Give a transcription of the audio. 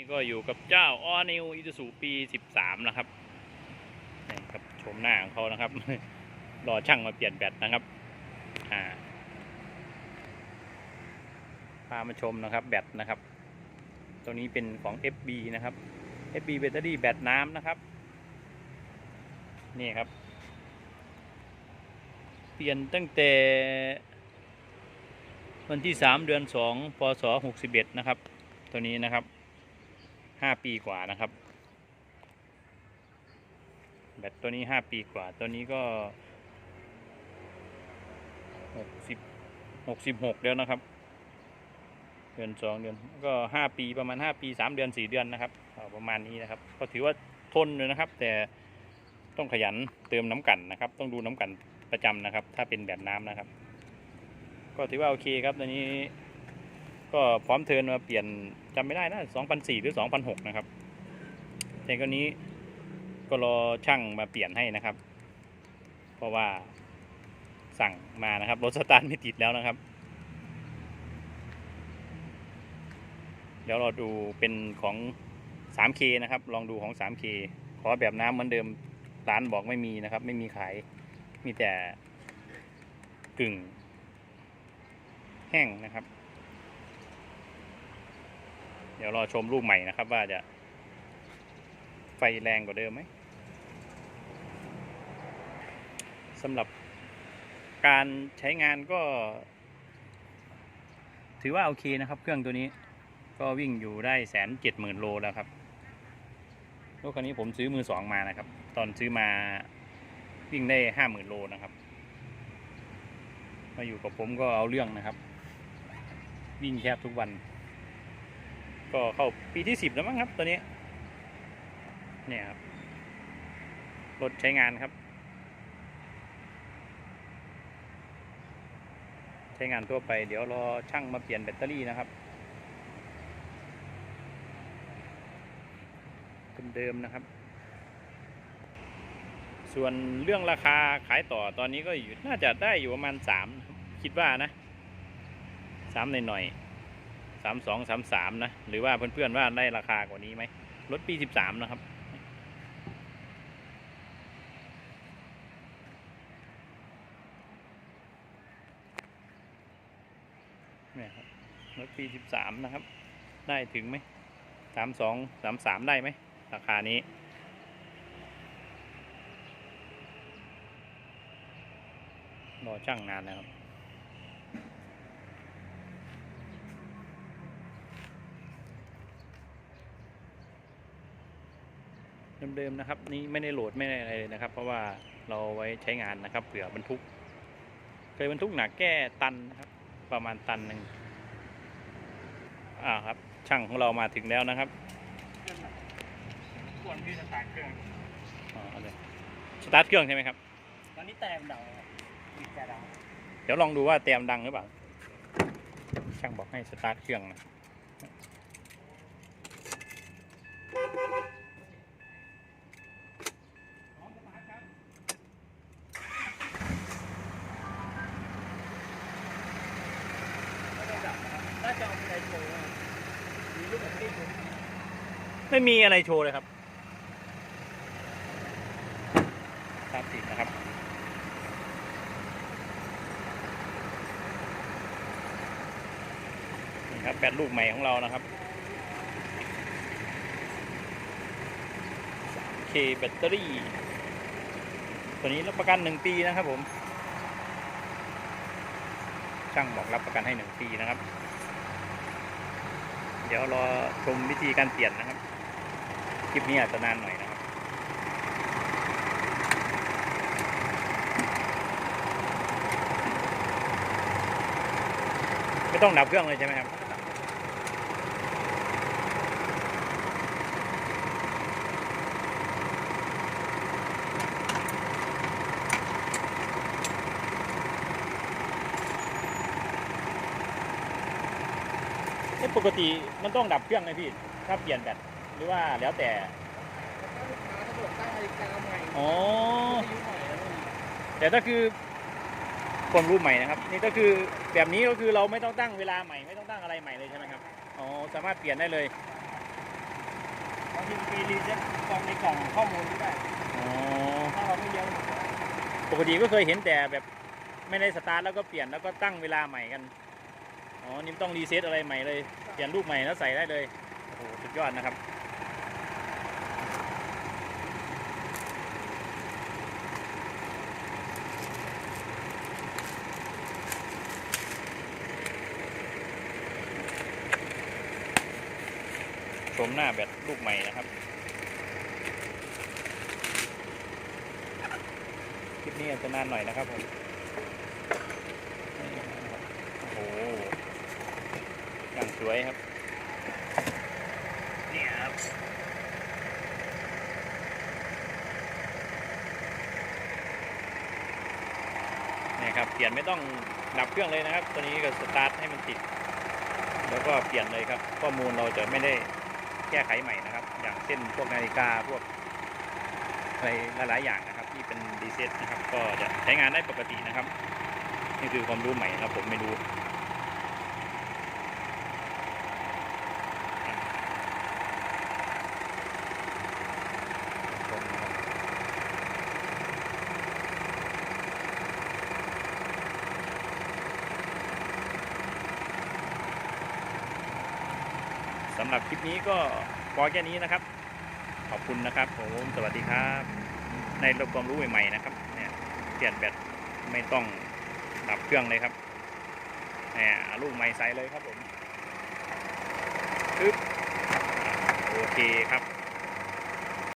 นี่ก็อยู่กับเจ้าออนิวอิซูปี13นะครับนี่ครับชมหน้าของเขานะครับ รอช่างมาเปลี่ยนแบตนะครับ อ่า พามาชมนะครับแบตนะครับ ตัวนี้เป็นของ FB นะครับ FB แบตเตอรี่แบตน้ำนะครับ นี่ครับ เปลี่ยนตั้งแต่วันที่ 3 เดือน 2 พศ 61 นะครับ ตัวนี้นะครับ 5ปีกว่านะครับ แบตตัวนี้5ปีกว่า ตัวนี้ก็60 66แล้วนะครับ เดือน2เดือนก็5ปีประมาณ5ปี3เดือน4เดือนนะครับประมาณนี้นะครับ ก็ถือว่าทนเลยนะครับ แต่ต้องขยันเติมน้ำกันนะครับ ต้องดูน้ำกันประจำนะครับ ถ้าเป็นแบบน้ำนะครับ ก็ถือว่าโอเคครับตัวนี้ ก็พร้อมเทินมาเปลี่ยนำไม่ได้นะ2004หรือ2006นะครับแต่ก็นี้ก็รอช่างมาเปลี่ยนให้นะครับ เพราะว่าสั่งมานะครับรถสตาร์ทไม่ติดแล้วนะครับ เดี๋ยวเราดูเป็นของ 3K นะครับ ลองดูของ 3K ขอแบบน้ำเหมือนเดิมร้านบอกไม่มีนะครับ ไม่มีขาย มีแต่กึ่ง แห้งนะครับ เดี๋ยวรอชมรูปใหม่นะครับ ว่าจะ ไฟแรงกว่าเดิมไหมสำหรับการใช้งานก็ ถือว่าโอเคนะครับ เครื่องตัวนี้ ก็วิ่งอยู่ได้แสนเจ็ดหมื่นโลแล้วครับรถคันนี้ผมซื้อมือสองมานะครับ ตอนซื้อมาวิ่งได้ห้าหมื่นโลนะครับ มาอยู่กับผมก็เอาเรื่องนะครับ วิ่งแทบทุกวัน ก็เข้าปีที่สิบแล้วมั้งครับตัวนี้ เนี่ยครับ รถใช้งานครับ ใช้งานทั่วไป เดี๋ยวรอช่างมาเปลี่ยนแบตเตอรี่นะครับเดิมนะครับ ส่วนเรื่องราคาขายต่อตอนนี้ก็อยู่น่าจะได้อยู่ประมาณสามคิดว่านะสามหน่อยๆ สามสองสามสามนะ หรือว่าเพื่อนๆว่าได้ราคากว่านี้ไหมรถปีสิบสามนะครับเนี่ยครับรถปีสิบสามนะครับ ได้ถึงไหมสามสองสามสามได้ไหม ราคานี้รอช่างนานนะครับ เดิมๆนะครับ นี่ไม่ได้โหลดไม่ได้อะไรเลยนะครับ เพราะว่าเราไว้ใช้งานนะครับเผื่อบรรทุก เคยบรรทุกหนักแก้ตันนะครับ ประมาณตันหนึ่งอ่าครับ ช่างของเรามาถึงแล้วนะครับควรที่จะสตาร์ทเครื่องอ๋อเอาเลยสตาร์ทเครื่องใช่ไหมครับตอนนี้แตมดังครับบีบแต่ดังเดี๋ยวลองดูว่าเตรียมดังหรือเปล่าช่างบอกให้สตาร์ทเครื่องนะ น่าจะเอา ไม่มีอะไรโชว์เลยครับตามติดนะครับ นี่ครับแบตลูกใหม่ของเรานะครับ 3K แบตเตอรี่ ตัวนี้รับประกัน1ปีนะครับผม ช่างบอกรับประกันให้1ปีนะครับ เดี๋ยวรอชมวิธีการเปลี่ยนนะครับ คลิปนี้อาจจะนานหน่อยนะครับไม่ต้องดับเครื่องเลยใช่ไหมครับ เอ๊ะปกติมันต้องดับเครื่องไหมพี่ ถ้าเปลี่ยนแบตหรือว่าแล้วแต่ ถ้าลูกค้าสะดวกตั้งนาฬิกาใหม่อ๋อ วิทยุใหม่แล้วนี่แต่ถ้าคือความรู้ใหม่นะครับ นี่ก็คือแบบนี้ก็คือเราไม่ต้องตั้งเวลาใหม่ไม่ต้องตั้งอะไรใหม่เลยใช่ไหมครับอ๋อสามารถเปลี่ยนได้เลยทีมีรีเซ็ตกล่องในกล่องข้อมูลด้วยอ๋อถ้าเราไม่เยอะปกติก็เคยเห็นแต่แบบไม่ได้สตาร์ทแล้วก็เปลี่ยนแล้วก็ตั้งเวลาใหม่กัน อ๋อ นี่ต้องรีเซ็ตอะไรใหม่เลย เปลี่ยนรูปใหม่แล้วใส่ได้เลย โอ้โห สุดยอดนะครับ ชมหน้าแบตลูกใหม่นะครับ คลิปนี้อาจจะนานหน่อยนะครับผมโอ้โหอย่าง สวยครับเนี่ยครับเนี่ยครับ เปลี่ยนไม่ต้องดับเครื่องเลยนะครับ ตัวนี้ก็สตาร์ทให้มันติด แล้วก็เปลี่ยนเลยครับ ข้อมูลเราจะไม่ได้แก้ไขใหม่นะครับ อย่างเช่นพวกนาฬิกาพวกอะไรหลายๆอย่างนะครับ ที่เป็นดีเซตนะครับ ก็จะใช้งานได้ปกตินะครับ นี่คือความรู้ใหม่นะครับผมไม่รู้ สำหรับคลิปนี้ก็พอแค่นี้นะครับ ขอบคุณนะครับผมสวัสดีครับ ในระบบความรู้ใหม่ๆนะครับเนี่ยเปลี่ยนแบตไม่ต้องดับเครื่องเลยครับเนี่ยลูกใหม่ใสเลยครับผมปึ๊บโอเคครับ